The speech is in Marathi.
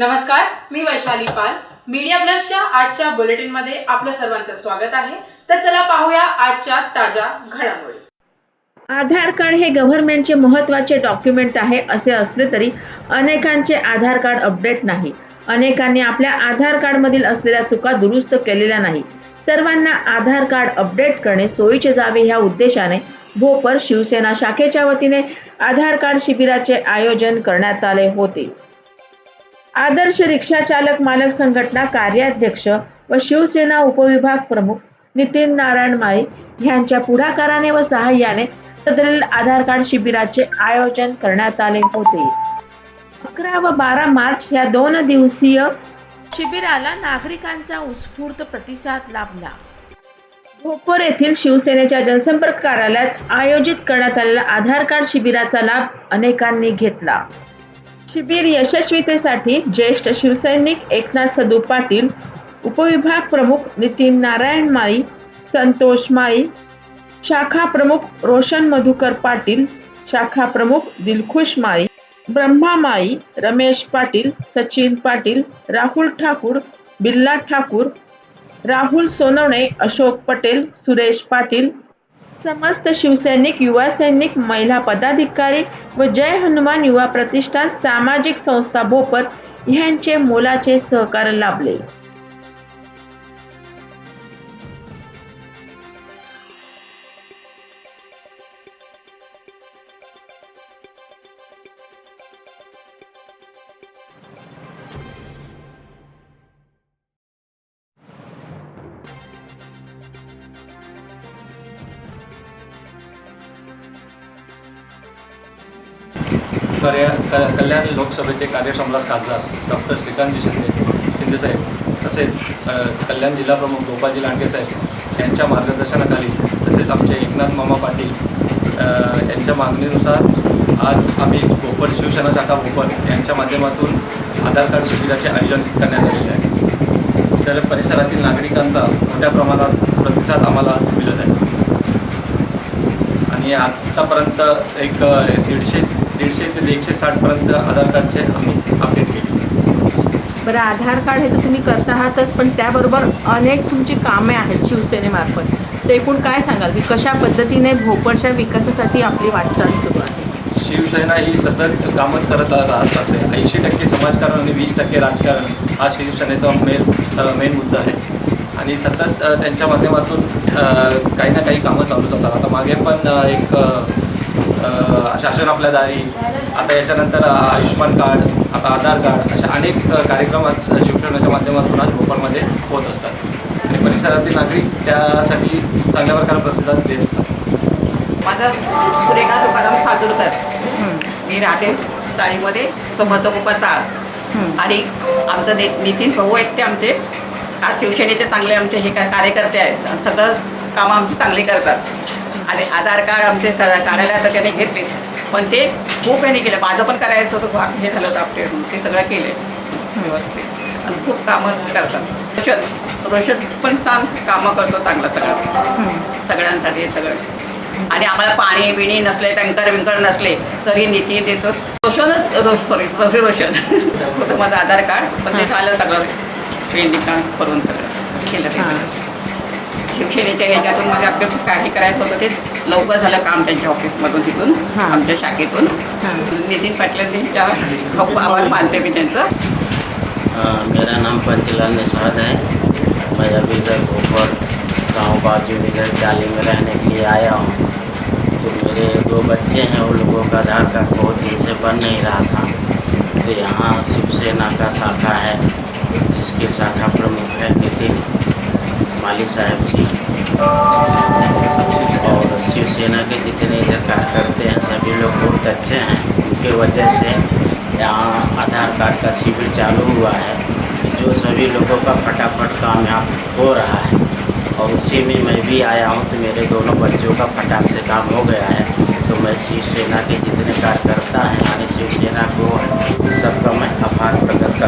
नमस्कार मी वैशाली पाल. मीडिया प्लसच्या आजच्या बुलेटिनमध्ये आपलं सर्वांचं स्वागत आहे. तर चला पाहूया आजच्या ताज्या घडामोडी. आधार कार्ड हे गव्हर्नमेंटचे महत्त्वाचे डॉक्युमेंट आहे असे असले तरी अनेकांचे आधार कार्ड अपडेट नाही. अनेकांनी आपल्या आधार कार्डमधील असलेल्या चुका दुरुस्त केलेल्या नाही. सर्वांना आधार कार्ड अपडेट करणे सोयीचे जावे ह्या उद्देशाने भोपर शिवसेना शाखेच्या वतीने आधार कार्ड शिबिराचे आयोजन करण्यात आले होते. आदर्श रिक्षा चालक मालक संघटना कार्याध्यक्ष व शिवसेना उपविभाग प्रमुख नितीन नारायण माई यांच्या पुढाकाराने व सहाय्याने सदरील आधार कार्ड शिबिराचे आयोजन करण्यात आले होते. अकरा व बारा मार्च या दोन दिवसीय शिबिराला नागरिकांचा उत्स्फूर्त प्रतिसाद लाभला. भोपर येथील शिवसेनेच्या जनसंपर्क कार्यालयात आयोजित करण्यात आलेल्या आधार कार्ड शिबिराचा लाभ अनेकांनी घेतला. शिबिर यशस्वीतेसाठी ज्येष्ठ शिवसैनिक एकनाथ सदू पाटील उपविभाग प्रमुख नितीन नारायण माळी संतोष माळी शाखा प्रमुख रोशन मधुकर पाटील शाखा प्रमुख दिलखुश माळी ब्रह्मा माळी रमेश पाटील सचिन पाटील राहुल ठाकूर बिल्ला ठाकूर राहुल सोनवणे अशोक पटेल सुरेश पाटील समस्त शिवसैनिक युवा सैनिक महिला पदाधिकारी व जय हनुमान युवा प्रतिष्ठान सामाजिक संस्था भोपर यांचे मोलाचे सहकार्य लाभले. कार्या क- कल्याण लोकसभेचे कार्यक्षमदार खासदार डॉक्टर श्रीकांतजी शिंदे शिंदेसाहेब तसेच कल्याण जिल्हाप्रमुख गोपाजी लांडगेसाहेब यांच्या मार्गदर्शनाखाली तसेच आमचे एकनाथ मामा पाटील यांच्या मागणीनुसार आज आम्ही भोपर शिवसेना शाखा भोपर यांच्या माध्यमातून आधार कार्ड शिबिराचे आयोजन करण्यात आलेले आहे. तर परिसरातील नागरिकांचा मोठ्या प्रमाणात प्रतिसाद आम्हाला आज मिळत आहे. आणि आत्तापर्यंत एक दीडशे दीडशे ते एकशे साठपर्यंत आधार कार्डचे आम्ही अपडेट केले. बरं आधार कार्ड हे तर तुम्ही करत आहातच पण त्याबरोबर अनेक तुमची कामे आहेत शिवसेनेमार्फत. तर एकूण काय सांगाल? की कशा पद्धतीने भोपळच्या विकासासाठी आपली वाटचाल सुरू आहे? शिवसेना ही सतत कामच करत राहत असे. ऐंशी टक्के समाजकारण आणि वीस टक्के राजकारण हा शिवसेनेचा मेन मेन मुद्दा आहे. आणि सतत त्यांच्या माध्यमातून काही ना काही कामं चालूच असतात आता मागे पण एक शासन आपल्या दारी आता याच्यानंतर आयुष्मान आयुष्यमान कार्ड आता आधार कार्ड अशा अनेक कार्यक्रम आज शिक्षणाच्या माध्यमातून आज भोपाळमध्ये होत असतात. आणि परिसरातील नागरिक त्यासाठी चांगल्या प्रकारे प्रतिसाद देत असतात. माझं सुरेखा तुकाराम सादुरकर. मी राहते चाळीमध्ये समर्थकोपा चाळ आणि आमचं ने नितीन भाऊ आहेत ते आमचे. आज शिवसेनेचे चांगले आमचे हे कार्यकर्ते आहेत. सगळं कामं आमची चांगले करतात. आणि आधार कार्ड आमचे काढायला आता त्याने घेतले. पण ते खूप यांनी केलं. माझं पण करायचं होतं हे झालं होतं आपले ते सगळं केले. व्यवस्थित. आणि खूप कामं करतात. रोशन रोशन पण चांग कामं करतो चांगलं सगळं. सगळ्यांसाठी हे सगळं. आणि आम्हाला पाणी बिणी नसले टँकर विंकर नसले तरी निधी देतो. रोशनच रोज सॉरी रोशन रोशन. होतं माझं आधार कार्ड पण ते झालं सगळं. पेंटिंग करून सगळं. केलं ते सगळं. शिवसेनेच्या ह्याच्यातून म्हणजे आपलं काही करायचं होतं. तेच लवकर झालं काम त्यांच्या ऑफिसमधून तिथून हाँ. आमच्या शाखेतून. नितीन पाटील यांच्या खूप आभार मानते मी त्यांचं. अ, मेरा नाम पंचलाल निषाद है। मैं अभी इधर भोपर गाँव बाजू इधर चाली में रहने के लिए आया हूँ। तो मेरे दो बच्चे हैं उन लोगों का आधार कार्ड बहुत दिन से बन नहीं रहा था। तो यहाँ शिवसेना का शाखा है जिसके शाखा प्रमुख है नितिन। माली साहब जी और शिवसेना के जितने इधर कार्यकर्ते हैं, सभी लोग बहुत अच्छे हैं। उनके वजह से यहाँ आधार कार्ड का शिविर चालू हुआ है। जो सभी लोगों का फटाफट काम यहाँ हो रहा है। और उसी में मैं भी आया हूँ तो मेरे दोनों बच्चों का फटाक से काम हो गया है। तो मैं शिवसेना के जितने कार्यकर्ता हैं, यानी शिवसेना को सबका मैं आभार प्रकट यू